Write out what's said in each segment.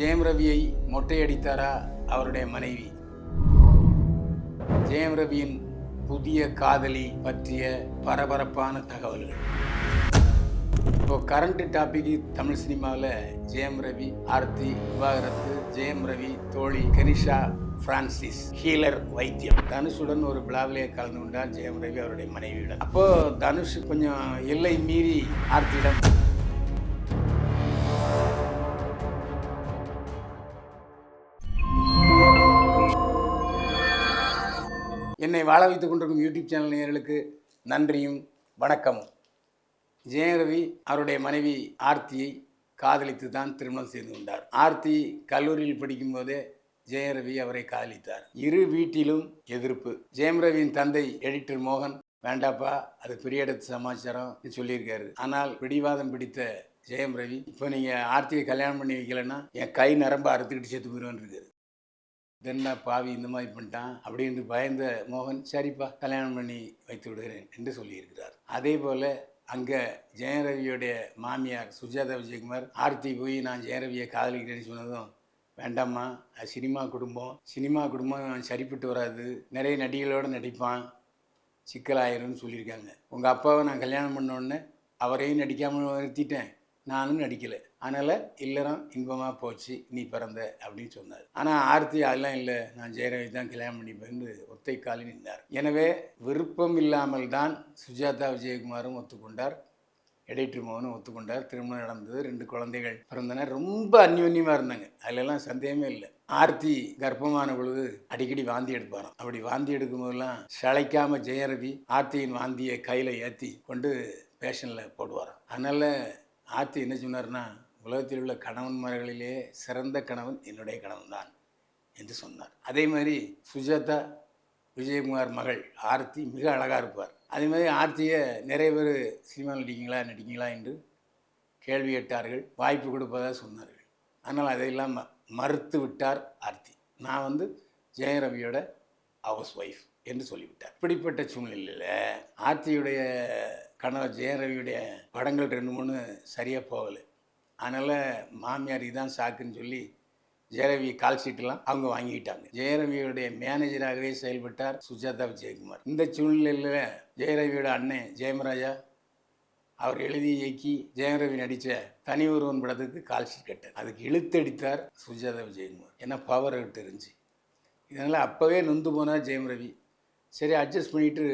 ஜெயம் ரவியை மொட்டையடித்தாரா அவருடைய மனைவி? ஜெயம் ரவியின் புதிய காதலி பற்றிய பரபரப்பான தகவல்கள். இப்போ கரண்ட் டாபிக் தமிழ் சினிமாவில் ஜெயம் ரவி ஆர்த்தி விவாகரத்து ஜெயம் ரவி தோழி கனிஷா பிரான்சிஸ் ஹீலர் வைத்தியம். தனுஷுடன் ஒரு விழாவிலே கலந்து கொண்டார் ஜெயம் ரவி அவருடைய மனைவியுடன். அப்போ தனுஷ் கொஞ்சம் எல்லை மீறி ஆர்த்தியிடம் என்னை வாழ வைத்துக் கொண்டிருக்கும் யூடியூப் சேனல் நேர்களுக்கு நன்றியும் வணக்கமும். ஜெயரவி அவருடைய மனைவி ஆர்த்தியை காதலித்து தான் திருமணம் செய்து கொண்டார். ஆர்த்தி கல்லூரியில் படிக்கும்போதே ஜெயரவி அவரை காதலித்தார். இரு வீட்டிலும் எதிர்ப்பு. ஜெயம் ரவியின் தந்தை எடிட்டர் மோகன் வேண்டாப்பா அது பெரிய இடத்து சமாச்சாரம் சொல்லியிருக்காரு. ஆனால் பிடிவாதம் பிடித்த ஜெயம் ரவி இப்போ நீங்கள் ஆர்த்தியை கல்யாணம் பண்ணி வைக்கலன்னா என் கை நரம்ப அறுத்துக்கிட்டு செத்து போயிடுவேன் இருக்காரு. என்ன பாவி இந்த மாதிரி பண்ணிட்டான் அப்படின்னு பயந்த மோகன் சரிப்பா கல்யாணம் பண்ணி வைத்து விடுகிறேன் என்று சொல்லியிருக்கிறார். அதே போல் அங்கே ஜெயரவியுடைய மாமியார் சுஜாதா விஜயகுமார் ஆர்த்தி போய் நான் ஜெயரவியை காதலிக்கிறேன்னு சொன்னதும் வேண்டாம்மா அது சினிமா குடும்பம். சினிமா குடும்பம் சரிப்பட்டு வராது. நிறைய நடிகளோடு நடிப்பான். சிக்கலாயிரும்னு சொல்லியிருக்காங்க. உங்கள் அப்பாவை நான் கல்யாணம் பண்ண உடனே அவரையும் நடிக்காமல் நிறுத்திட்டேன். நானும் நடிக்கலை. அதனால் இல்லறம் இன்பமாக போச்சு நீ பிறந்த அப்படின்னு சொன்னார். ஆனால் ஆர்த்தி அதெல்லாம் இல்லை நான் ஜெயரவி தான் கல்யாணம் பண்ணி பிறந்து ஒத்தை காலில் நின்றார். எனவே விருப்பம் இல்லாமல் தான் சுஜாதா விஜயகுமாரும் ஒத்துக்கொண்டார் எடிட்டர் மோகனும் ஒத்துக்கொண்டார். திருமணம் நடந்தது ரெண்டு குழந்தைகள் பிறந்தன. ரொம்ப அந்யோன்யமாக இருந்தாங்க. அதிலெல்லாம் சந்தேகமே இல்லை. ஆர்த்தி கர்ப்பமான பொழுது அடிக்கடி வாந்தி எடுப்பாராம். அப்படி வாந்தி எடுக்கும் போதெல்லாம் சளைக்காமல் ஜெயரவி ஆர்த்தியின் வாந்தியை கையில் ஏற்றி கொண்டு பேஷனில் போடுவாராம். அதனால் ஆர்த்தி என்ன சொன்னார்னா உலகத்தில் உள்ள கணவன்மார்களிலே சிறந்த கணவன் என்னுடைய கணவன் தான் என்று சொன்னார். அதே மாதிரி சுஜாதா விஜயகுமார் மகள் ஆர்த்தி மிக அழகாக இருப்பார். அதே மாதிரி ஆர்த்தியை நிறைய பேர் சினிமா நடிக்கீங்களா நடிக்கீங்களா என்று கேள்வி கேட்டார்கள் வாய்ப்பு கொடுப்பதாக சொன்னார்கள். ஆனால் அதையெல்லாம் ம- மறுத்து விட்டார் ஆர்த்தி. நான் வந்து ஜெயரவியோட ஹவுஸ் ஒய்ஃப் என்று சொல்லிவிட்டார். இப்படிப்பட்ட சூழ்நிலையில் ஆர்த்தியுடைய கணவர் ஜெயரவியுடைய படங்கள் ரெண்டு மூணு சரியாக போகலை. அதனால் மாமியார் இதான் சாக்குன்னு சொல்லி ஜெயரவி கால் ஷீட்டெல்லாம் அவங்க வாங்கிக்கிட்டாங்க. ஜெயரவியுடைய மேனேஜராகவே செயல்பட்டார் சுஜாதா விஜயகுமார். இந்த சூழ்நிலையில் ஜெயரவியோட அண்ணன் ஜெயமராஜா அவர் எழுதி இயக்கி ஜெயரவி நடித்த தனி ஒருவன் படத்துக்கு கால் ஷீட் கட்டார் அதுக்கு இழுத்தடித்தார் சுஜாதா விஜயகுமார். ஏன்னா பவர் அவர்கிட்ட இருந்துச்சு. இதனால் அப்போவே நொந்து போனார் ஜெயம் ரவி சரி அட்ஜஸ்ட் பண்ணிட்டு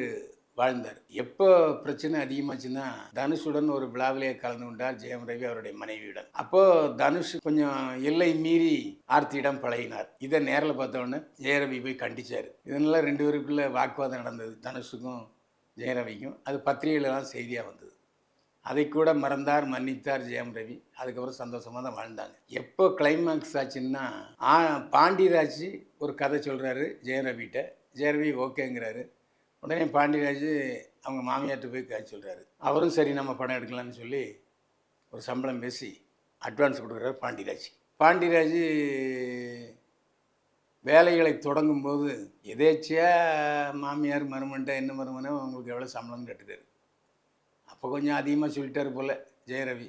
வாழ்ந்தார். எப்போ பிரச்சனை அதிகமாச்சுன்னா தனுஷுடன் ஒரு விழாவிலே கலந்து கொண்டார் ஜெயம் ரவி அவருடைய மனைவியுடன். அப்போது தனுஷ் கொஞ்சம் எல்லை மீறி ஆர்த்தியிடம் பழகினார். இதை நேரில் பார்த்தோன்னே ஜெயரவி போய் கண்டிச்சார். இதனால ரெண்டு பேருக்குள்ளே வாக்குவாதம் நடந்தது. தனுஷுக்கும் ஜெயரவிக்கும் அது பத்திரிகையிலலாம் செய்தியாக வந்தது. அதை கூட மறந்தார் மன்னித்தார் ஜெயம் ரவி. அதுக்கப்புறம் சந்தோஷமாக தான் வாழ்ந்தாங்க. எப்போ கிளைமாக்ஸ் ஆச்சுன்னா பாண்டியராஜ் ஒரு கதை சொல்கிறாரு ஜெயரவிகிட்ட ஜெயரவி ஓகேங்கிறாரு. உடனே பாண்டியராஜ் அவங்க மாமியார்ட்ட போய் காய்ச்சி சொல்கிறாரு அவரும் சரி நம்ம படம் எடுக்கலாம்னு சொல்லி ஒரு சம்பளம் பேசி அட்வான்ஸ் கொடுக்குறாரு பாண்டியராஜ். பாண்டியராஜ் வேலைகளை தொடங்கும்போது எதேச்சியாக மாமியார் மருமன்ட்ட என்ன மருமனோ உங்களுக்கு எவ்வளோ சம்பளம்னு கேட்டுக்காரு அப்போ கொஞ்சம் அதிகமாக சொல்லிட்டாரு போல் ஜெயரவி.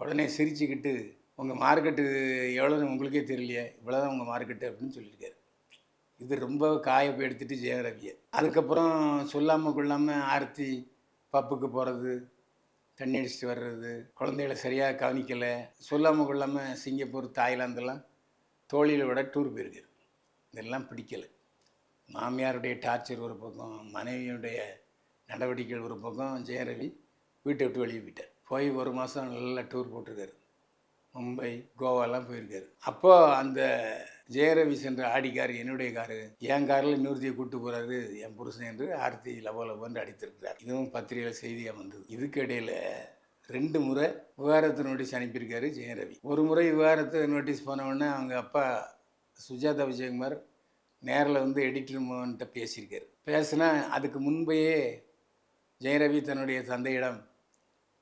உடனே சிரிச்சுக்கிட்டு உங்கள் மார்க்கெட்டு எவ்வளோன்னு உங்களுக்கே தெரியலையே இவ்வளோதான் உங்கள் மார்க்கெட்டு அப்படின்னு சொல்லியிருக்காரு. இது ரொம்ப காயப்பை எடுத்துட்டு ஜெயரவியை அதுக்கப்புறம் சொல்லாமல் கொள்ளாமல் ஆர்த்தி பப்புக்கு போகிறது தண்ணி அடிச்சுட்டு வர்றது குழந்தைகளை சரியாக கவனிக்கலை சொல்லாமல் கொள்ளாமல் சிங்கப்பூர் தாய்லாந்தெல்லாம் தோழியில் விட டூர் போயிருக்காரு. இதெல்லாம் பிடிக்கலை. மாமியாருடைய டார்ச்சர் ஒரு பக்கம் மனைவியுடைய நடவடிக்கைகள் ஒரு பக்கம் ஜெயரவி வீட்டை விட்டு வெளியே போயிட்டார். போய் ஒரு மாதம் நல்லா டூர் போட்டிருக்காரு. மும்பை கோவாலாம் போயிருக்காரு. அப்போ அந்த ஜெயரவி சென்ற ஆடி கார் என்னுடைய காரு. என் காரில் இன்னொருத்தையை கூட்டு போகிறாரு என் புருஷன் என்று ஆர்த்தி லவோ லவோன்னு அடித்திருக்கிறார். இதுவும் பத்திரிகையில் செய்தியாக வந்தது. இதுக்கு ரெண்டு முறை விவகாரத்தை நோட்டீஸ் அனுப்பியிருக்காரு ஜெயரவி. ஒரு முறை விவாகரத்து நோட்டீஸ் போன அவங்க அப்பா சுஜாதா விஜயகுமார் நேரில் வந்து எடிட்டர் மோகன்கிட்ட பேசியிருக்காரு. பேசினா அதுக்கு முன்பையே ஜெயரவி தன்னுடைய தந்தையிடம்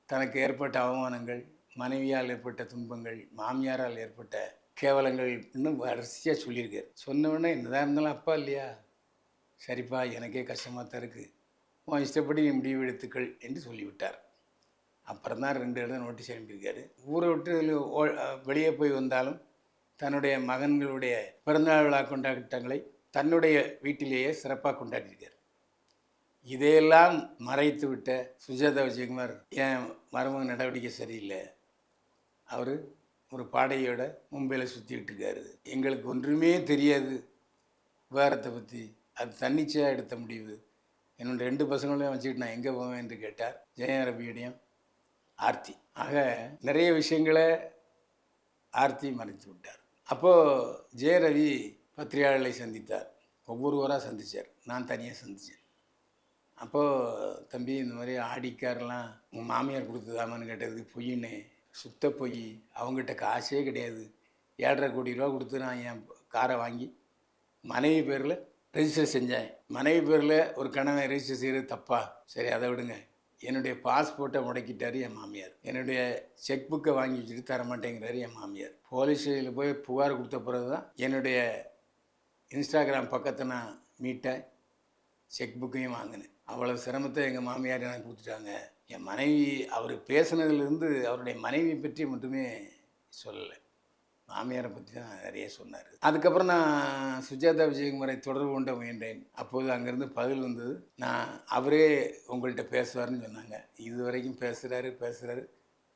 தனக்கு ஏற்பட்ட அவமானங்கள் மனைவியால் ஏற்பட்ட துன்பங்கள் மாமியாரால் ஏற்பட்ட கேவலங்கள் இன்னும் வரிசையாக சொல்லியிருக்காரு சொன்னவொடனே என்னதான் இருந்தாலும் அப்பா இல்லையா? சரிப்பா எனக்கே கஷ்டமாக தான் இருக்குது உன் இஷ்டப்படி நீ முடிவு எடுத்துக்கள் என்று சொல்லிவிட்டார். அப்புறம் தான் ரெண்டு இடம் நோட்டீஸ் அனுப்பியிருக்காரு. ஊரை விட்டு ஓ- வெளியே போய் வந்தாலும் தன்னுடைய மகன்களுடைய பிறந்தநாள் விழா கொண்டாட்டங்களை தன்னுடைய வீட்டிலேயே சிறப்பாக கொண்டாடியிருக்கார். இதையெல்லாம் மறைத்து விட்ட சுஜாதா விஜயகுமார் என் மருமக நடவடிக்கை சரியில்லை? அவர் ஒரு பாடையோட மும்பையில் சுற்றிக்கிட்டு இருக்காரு. எங்களுக்கு ஒன்றுமே தெரியாது. விவகாரத்தை பற்றி அது தன்னிச்சையாக எடுத்த முடிவு. என்னோட ரெண்டு பசங்களையும் வச்சுக்கிட்டு நான் எங்கே போவேன் என்று கேட்டார். ஜெயம் ரபியுடையும் ஆர்த்தி. ஆக நிறைய விஷயங்களை ஆர்த்தி மறைத்து விட்டார். அப்போது ஜெயரவி பத்திரிகையாளர்களை சந்தித்தார். ஒவ்வொருவராக சந்தித்தார் நான் தனியாக சந்தித்தேன் அப்போது தம்பி இந்த மாதிரி ஆடிக்காரெலாம் உங்கள் மாமியார் கொடுத்ததாமான்னு கேட்டதுக்கு பொய்ன்னு சுத்த போய். அவங்ககிட்ட காசே கிடையாது. ஏழரை கோடி ரூபா கொடுத்து நான் என் காரை வாங்கி மனைவி பேரில் ரெஜிஸ்டர் செஞ்சேன். மனைவி பேரில் ஒரு கணவன் ரெஜிஸ்டர் செய்கிறது தப்பா? சரி அதை விடுங்க. என்னுடைய பாஸ்போர்ட்டை முடக்கிட்டார் என் மாமியார். என்னுடைய செக் புக்கை வாங்கி வச்சுட்டு தர மாட்டேங்கிறாரு என் மாமியார். போலீஸ் ஸ்டேஷனில் போய் புகார் கொடுத்த பிறகு தான் என்னுடைய இன்ஸ்டாகிராம் பக்கத்தை நான் மீட்டேன். செக் புக்கையும் வாங்கினேன். அவ்வளோ சிரமத்தை எங்கள் மாமியார் எனக்கு கொடுத்துட்டாங்க. என் மனைவி அவர் பேசினதுலேருந்து அவருடைய மனைவி பற்றி மட்டுமே சொல்லலை. மாமியாரை பற்றி தான் நிறைய சொன்னார். அதுக்கப்புறம் நான் சுஜாதா விஜயகுமாரை தொடர்பு கொண்ட முயன்றேன். அப்போது அங்கேருந்து பதில் வந்தது நான் அவரே உங்கள்கிட்ட பேசுவார்னு சொன்னாங்க. இது வரைக்கும் பேசுகிறாரு பேசுகிறாரு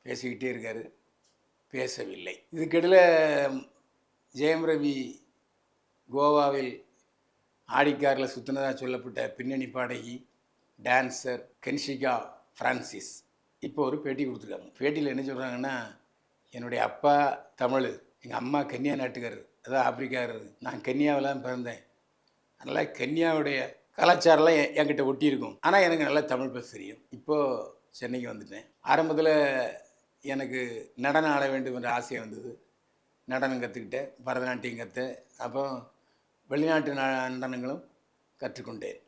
பேசிக்கிட்டே இருக்காரு பேசவில்லை. இதுக்கிடையில் ஜெயம் ரவி கோவாவில் ஆடிக்காரில் சுற்றினதாக சொல்லப்பட்ட பின்னணி பாடகி டான்ஸர் கென்ஷிகா ஃப்ரான்சிஸ் இப்போ ஒரு பேட்டி கொடுத்துருக்காங்க. பேட்டியில் என்ன சொல்கிறாங்கன்னா என்னுடைய அப்பா தமிழ் எங்கள் அம்மா கன்னியா நாட்டுக்காரர். அதான் ஆப்பிரிக்காரர். நான் கன்னியாவில் பிறந்தேன். அதனால் கன்னியாவுடைய கலாச்சாரம்லாம் என் என்கிட்ட ஒட்டி இருக்கும் ஆனால் எனக்கு நல்லா தமிழ் பேச தெரியும். இப்போது சென்னைக்கு வந்துட்டேன். ஆரம்பத்தில் எனக்கு நடனம் ஆட வேண்டும் என்ற ஆசை வந்தது. நடனம் கற்றுக்கிட்டேன் பரதநாட்டியம் கற்று அப்போ வெளிநாட்டு ந- நடனங்களும் கற்றுக்கொண்டேன்.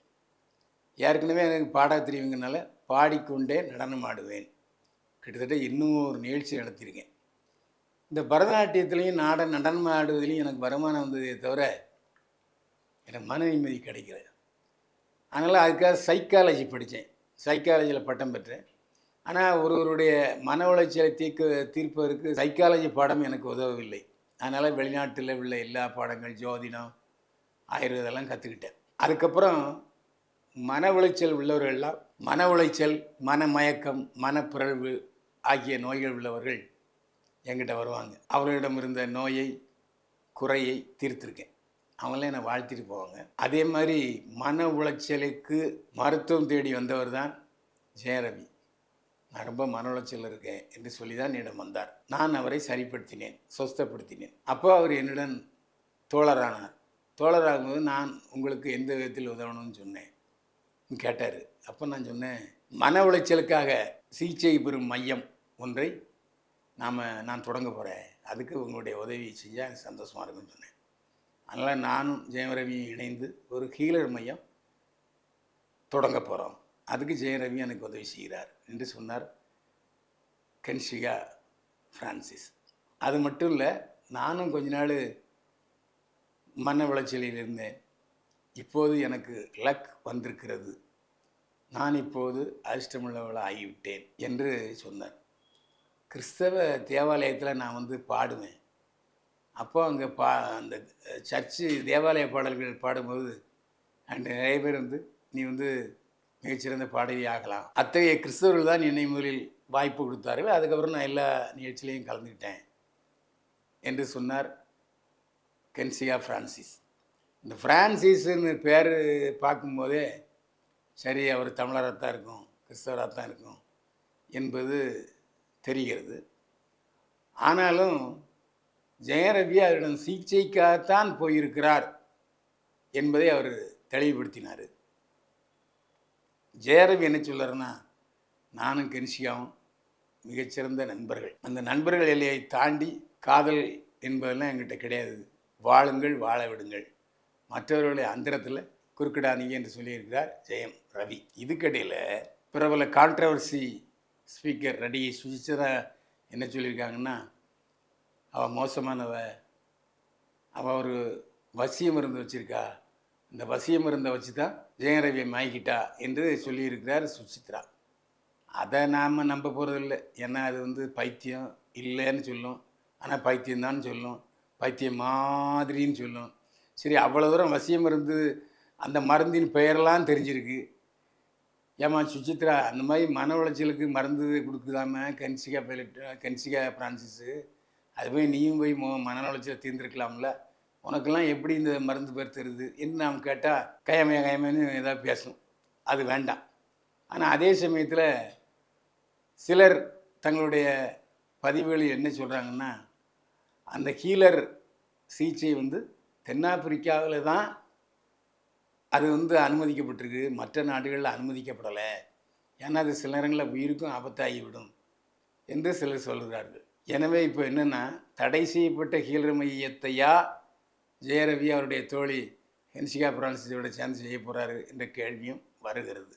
ஏற்கனவே எனக்கு பாட தெரியுங்கனால பாடிக்கொண்டே நடனம் ஆடுவேன் கிட்டத்தட்ட இன்னும் ஒரு நிகழ்ச்சி நடத்தியிருக்கேன். இந்த பரதநாட்டியத்துலேயும் நாட நடனம் ஆடுவதிலையும் எனக்கு வருமானம் வந்ததே தவிர எனக்கு மன நிம்மதி கிடைக்கல. அதனால் அதுக்காக சைக்காலஜி படித்தேன். சைக்காலஜியில் பட்டம் பெற்றேன். ஆனால் ஒருவருடைய மன உளைச்சலை தீர்க்க தீர்ப்பதற்கு சைக்காலஜி பாடம் எனக்கு உதவவில்லை. அதனால் வெளிநாட்டில் உள்ள எல்லா பாடங்கள் ஜோதிடம் ஆயுர்வேதெல்லாம் கற்றுக்கிட்டேன் அதுக்கப்புறம் மன உளைச்சல் உள்ளவர்கள்லாம் மன உளைச்சல் மனமயக்கம் மனப்பிறழ்வு ஆகிய நோய்கள் உள்ளவர்கள் என்கிட்ட வருவாங்க. அவர்களிடம் இருந்த நோயை குறையை தீர்த்திருக்கேன். அவங்களே என்னை வாழ்த்திட்டு போவாங்க. அதே மாதிரி மன உளைச்சலுக்கு மருத்துவம் தேடி வந்தவர் தான் ஜெயரவி. நான் ரொம்ப மன உளைச்சல் இருக்கேன் என்று சொல்லி தான் என்னிடம் வந்தார். நான் அவரை சரிப்படுத்தினேன் சொஸ்தப்படுத்தினேன். அப்போ அவர் என்னுடன் தோழரானார். தோழராகும்போது நான் உங்களுக்கு எந்த விதத்தில் உதவணும்னு சொன்னேன். கேட்டார். அப்போ நான் சொன்னேன் மன உளைச்சலுக்காக சிகிச்சை பெறும் மையம் ஒன்றை நாம் நான் தொடங்க போகிறேன் அதுக்கு உங்களுடைய உதவி செஞ்சால் எனக்கு சந்தோஷமாக இருக்கும்னு சொன்னேன். அதனால் நானும் ஜெயரவியும் இணைந்து ஒரு ஹீலர் மையம் தொடங்க போகிறோம் அதுக்கு ஜெயரவி எனக்கு உதவி செய்கிறார் என்று சொன்னார் கன்ஷிகா ஃப்ரான்சிஸ் அது மட்டும் இல்லை நானும் கொஞ்ச நாள் மன விளைச்சலில் இருந்தேன். இப்போது எனக்கு லக் வந்திருக்கிறது. நான் இப்போது அதிர்ஷ்டமுள்ளவளாக ஆகிவிட்டேன் என்று சொன்னார். கிறிஸ்தவ தேவாலயத்தில் நான் வந்து பாடுவேன். அப்போ அங்கே பா அந்த சர்ச்சு தேவாலய பாடல்கள் பாடும்போது அண்ட் நிறைய பேர் வந்து நீ வந்து மிகச்சிறந்த பாடகி ஆகலாம். அத்தகைய கிறிஸ்தவர்கள் தான் என்னை முதலில் வாய்ப்பு கொடுத்தார்கள். அதுக்கப்புறம் நான் எல்லா நிகழ்ச்சியிலையும் கலந்துக்கிட்டேன் என்று சொன்னார் கென்சியா ஃப்ரான்சிஸ் இந்த ஃப்ரான்சிஸ்னு பேர் பார்க்கும்போதே சரி அவர் தமிழராக தான் இருக்கும் கிறிஸ்தவராக தான் இருக்கும் என்பது தெரிகிறது. ஆனாலும் ஜெயரவி அவரிடம் சிகிச்சைக்காகத்தான் போயிருக்கிறார் என்பதை அவர் தெளிவுபடுத்தினார். ஜெயரவி என்ன சொல்றாருன்னா நானும் கென்சியாவும் மிகச்சிறந்த நண்பர்கள். அந்த நண்பர்கள் எல்லையை தாண்டி காதல் என்பதெல்லாம் எங்கிட்ட கிடையாது. வாழுங்கள் வாழ விடுங்கள். மற்றவர்களை அந்தரத்தில் குறுக்கிடாதீங்க என்று சொல்லியிருக்கிறார் ஜெயம் ரவி. இதுக்கடையில் பிரபல கான்ட்ரவர்சி ஸ்பீக்கர் ரெடி சுசிச்சரா என்ன சொல்லியிருக்காங்கன்னா அவள் மோசமானவ அவள் ஒரு வசிய மருந்து வச்சுருக்கா. இந்த வசிய மருந்தை வச்சு தான் ஜெயரவியை மாய்கிட்டா என்று சொல்லியிருக்கிறார் சுசித்ரா அதை நாம் நம்ப போகிறதில்ல ஏன்னா அது வந்து பைத்தியம் இல்லைன்னு சொல்லும். ஆனால் பைத்தியம்தான் சொல்லும். பைத்தியம் மாதிரின்னு சொல்லும். சரி அவ்வளோ தூரம் வசியம் இருந்து அந்த மருந்தின் பெயரெல்லாம் தெரிஞ்சிருக்கு. ஏமா சுசித்ரா அந்த மாதிரி மன உளைச்சலுக்கு மருந்து கொடுக்குதாம? கன்சிகா பைலட் கன்சிகா பிரான்சிஸு. அது போய் நீயும் போய் மோ மன உளைச்சலை தீர்ந்துருக்கலாம்ல. உனக்கெல்லாம் எப்படி இந்த மருந்து பேர் தெரியுது? என்று நாம் கேட்டால் கயமையா கயமைன்னு ஏதாவது பேசும். அது வேண்டாம். ஆனால் அதே சமயத்தில் சிலர் தங்களுடைய பதிவுகளில் என்ன சொல்கிறாங்கன்னா அந்த ஹீலர் சிகிச்சை வந்து தென்னாப்பிரிக்காவில் தான் அது வந்து அனுமதிக்கப்பட்டிருக்கு. மற்ற நாடுகளில் அனுமதிக்கப்படலை. ஏன்னா அது சில நேரங்களில் உயிருக்கும் ஆபத்தாகிவிடும் என்று சிலர் சொல்கிறார்கள் எனவே இப்போ என்னென்னா தடை செய்யப்பட்ட ஹீலர் மையத்தையா ஜெயரவி அவருடைய தோழி ஹென்சிகா பிரான்சிஸோட சேர்ந்து செய்ய போகிறாரு என்ற கேள்வியும் வருகிறது.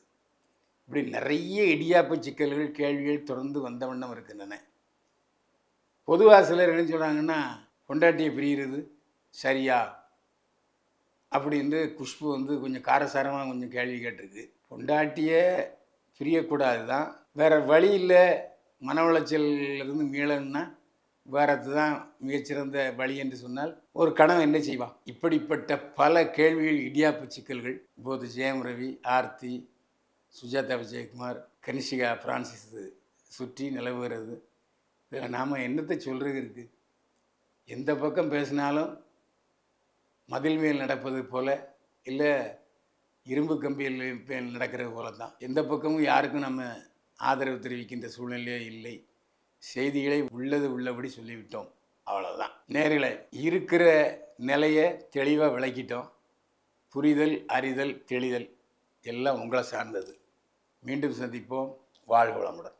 இப்படி நிறைய இடியாப்பு சிக்கல்கள் கேள்விகள் தொடர்ந்து வந்த வண்ணம் இருக்கின்றன. பொதுவாக சிலர் என்ன சொல்கிறாங்கன்னா பொண்டாட்டியை பிரிகிறது சரியா? அப்படின்னு குஷ்பு வந்து கொஞ்சம் காரசாரமாக கொஞ்சம் கேள்வி கேட்டிருக்கு. பொண்டாட்டியை பிரியக்கூடாது தான் வேறு வழி இல்லை. மன உளைச்சலிருந்து மீளணும்னா வேறது தான் மிகச்சிறந்த வழி என்று சொன்னால் ஒரு கணவன் என்ன செய்வான் இப்படிப்பட்ட பல கேள்விகள் இடியாப்பு சிக்கல்கள். இப்போது ஜெயம் ரவி ஆர்த்தி சுஜாதா விஜயகுமார் கனிஷிகா பிரான்சிஸ் சுற்றி நிலவுகிறது. இதில் நாம் என்னத்தை சொல்கிறது இருக்குது எந்த பக்கம் பேசினாலும் மதில் மேல் நடப்பது போல் இல்லை இரும்பு கம்பியில் மேல் நடக்கிறது போல தான் எந்த பக்கமும் யாருக்கும் நம்ம ஆதரவு தெரிவிக்கின்ற சூழ்நிலையே இல்லை. செய்திகளை உள்ளது உள்ளபடி சொல்லிவிட்டோம். அவ்வளோதான் நேரில் இருக்கிற நிலையை தெளிவாக விளக்கிட்டோம். புரிதல் அறிதல் தெளிதல் எல்லாம் உங்களை சார்ந்தது. மீண்டும் சந்திப்போம். வாழ்வளமுடன்